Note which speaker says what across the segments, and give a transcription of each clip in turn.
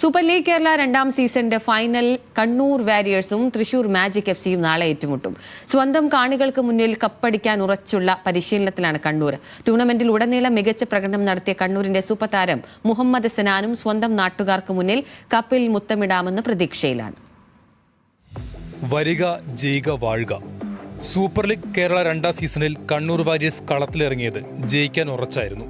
Speaker 1: Super league Kerala രണ്ടാം സീസണിന്റെ final Kannur വാരിയേഴ്സും തൃശൂർ മാജിക് എഫ് സിയും നാളെ ഏറ്റുമുട്ടും. സ്വന്തം കാണികൾക്ക് മുന്നിൽ കപ്പടിക്കാൻ ഉറച്ചുള്ള പരിശീലനത്തിലാണ് കണ്ണൂർ ടൂർണമെന്റിൽ ഉടനീളം മികച്ച പ്രകടനം നടത്തിയ കണ്ണൂരിന്റെ സൂപ്പർ താരം മുഹമ്മദ് സനാനും സ്വന്തം നാട്ടുകാർക്ക് മുന്നിൽ കപ്പിൽ മുത്തമിടാമെന്ന് പ്രതീക്ഷയിലാണ്.
Speaker 2: വരിക ജയിക വാഴുക. സൂപ്പർ ലീഗ് കേരള രണ്ടാം സീസണിൽ കണ്ണൂർ വാരിയേഴ്സ് കളത്തിലിറങ്ങിയത് ജയിക്കാൻ ഉറച്ചായിരുന്നു.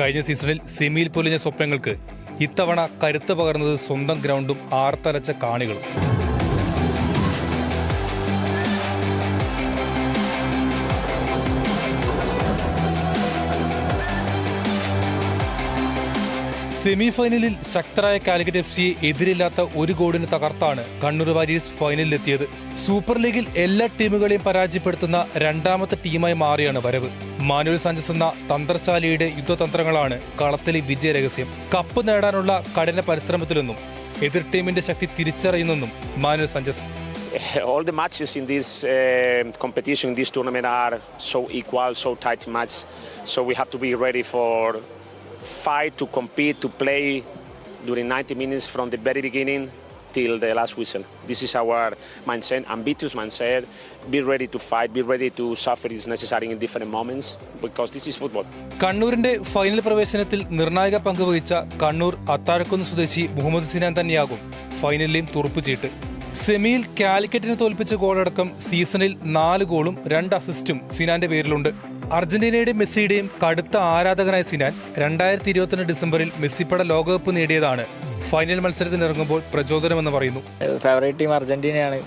Speaker 2: കഴിഞ്ഞ സീസണിൽ സെമിയിൽ പൊലിഞ്ഞ സ്വപ്നങ്ങൾക്ക് ഇത്തവണ കരുത്ത് പകർന്നത് സ്വന്തം ഗ്രൗണ്ടും ആർത്തലച്ച കാണികളും. സെമി ഫൈനലിൽ ശക്തരായ കാലിക്കറ്റ് എഫ് സിയെ എതിരില്ലാത്ത ഒരു ഗോളിന് തകർത്താണ് കണ്ണൂർ വാരിയേഴ്സ് ഫൈനലിലെത്തിയത്. സൂപ്പർ ലീഗിൽ എല്ലാ ടീമുകളെയും പരാജയപ്പെടുത്തുന്ന രണ്ടാമത്തെ ടീമായി മാറിയാണ് വരവ്. മാനുവൽ സാഞ്ചസ് എന്ന തന്ത്രശാലിയുടെ യുദ്ധതന്ത്രങ്ങളാണ് കളത്തിലെ വിജയരഹസ്യം. കപ്പ് നേടാനുള്ള കഠിന പരിശ്രമത്തിലെന്നും എതിർ ടീമിന്റെ ശക്തി തിരിച്ചറിയുന്നെന്നും Manuel Sanchez.
Speaker 3: All the matches in this uh, competition, in this tournament, are so equal, so tight match. So we have to be ready for fight, to compete, to play during 90 minutes from the very beginning till the last whistle. This is our mindset, ambitious mindset. Be ready to fight, be ready to suffer is necessary in different moments because this is football.
Speaker 2: കണ്ണൂരിന്റെ final പ്രവേശനത്തിൽ നിർണായക പങ്ക് വഹിച്ച കണ്ണൂർ അത്താഴക്കുന്ന് സ്വദേശി മുഹമ്മദ് സിനാൻ തന്നെയാകും ഫൈനലിലെയും തുറുപ്പുചീട്ട് സെമിയിൽ കാലിക്കറ്റിനെ തോൽപ്പിച്ച ഗോളടക്കം സീസണിൽ നാല് ഗോളും രണ്ട് അസിസ്റ്റും സിനാന്റെ പേരിലുണ്ട് അർജന്റീനയുടെയും മെസ്സിയുടെയും കടുത്ത ആരാധകനായ സിനാൻ രണ്ടായിരത്തി ഇരുപത്തിരണ്ട് ഡിസംബറിൽ മെസ്സിപ്പട ലോകകപ്പ് നേടിയതാണ്. ഫൈനൽ മത്സരത്തിനിറങ്ങുമ്പോൾ പ്രചോദനമെന്ന് പറയുന്നു.
Speaker 4: ഫേവറേറ്റ് ടീം അർജന്റീനയാണ്.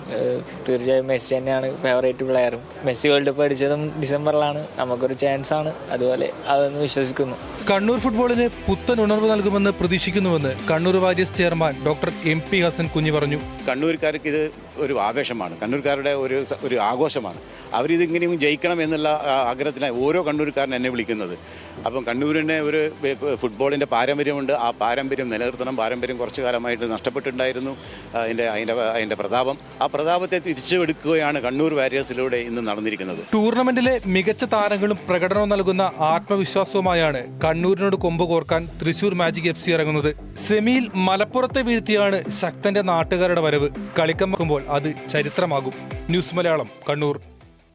Speaker 4: തീർച്ചയായും മെസ്സി തന്നെയാണ് ഫേവറേറ്റ് പ്ലെയറും മെസ്സി വേൾഡ് കപ്പ് അടിച്ചതും ഡിസംബറിലാണ്. നമുക്കൊരു ചാൻസ് ആണ്. അതുപോലെ അതൊന്ന് വിശ്വസിക്കുന്നു.
Speaker 2: കണ്ണൂർ ഫുട്ബോളിന് പുത്തൻ ഉണർവ് നൽകുമെന്ന് പ്രതീക്ഷിക്കുന്നുവെന്ന് Kannur warriors chairman doctor M P Hassan Kunhi പറഞ്ഞു.
Speaker 5: കണ്ണൂർക്കാർക്ക് ഇത് ഒരു ആവേശമാണ്. കണ്ണൂർക്കാരുടെ ഒരു ഒരു ആഘോഷമാണ്. അവരിതിങ്ങനെയും ജയിക്കണം എന്നുള്ള ആഗ്രഹത്തിലാണ് ഓരോ കണ്ണൂർക്കാരൻ എന്നെ വിളിക്കുന്നത്. അപ്പം കണ്ണൂരിനെ ഒരു ഫുട്ബോളിന്റെ പാരമ്പര്യമുണ്ട്. ആ പാരമ്പര്യം നിലനിർത്തണം പാരമ്പര്യം കുറച്ചു കാലമായിട്ട് നഷ്ടപ്പെട്ടിട്ടുണ്ടായിരുന്നു. അതിന്റെ അതിന്റെ അതിന്റെ പ്രതാപം. ആ പ്രതാപത്തെ തിരിച്ചെടുക്കുകയാണ് കണ്ണൂർ വാരിയേഴ്സിലൂടെ ഇന്ന് നടന്നിരിക്കുന്നത്.
Speaker 2: ടൂർണമെന്റിലെ മികച്ച താരങ്ങളും പ്രകടനവും നൽകുന്ന ആത്മവിശ്വാസവുമായാണ് കണ്ണൂരിനോട് കൊമ്പ് കോർക്കാൻ തൃശൂർ മാജിക് എഫ് സി ഇറങ്ങുന്നത്. സെമിയിൽ മലപ്പുറത്തെ വീഴ്ത്തിയാണ് ശക്തന്റെ നാട്ടുകാരുടെ വരവ്. കളിക്കമ്പോൾ അത് ചരിത്രമാകും. ന്യൂസ് മലയാളം കണ്ണൂർ.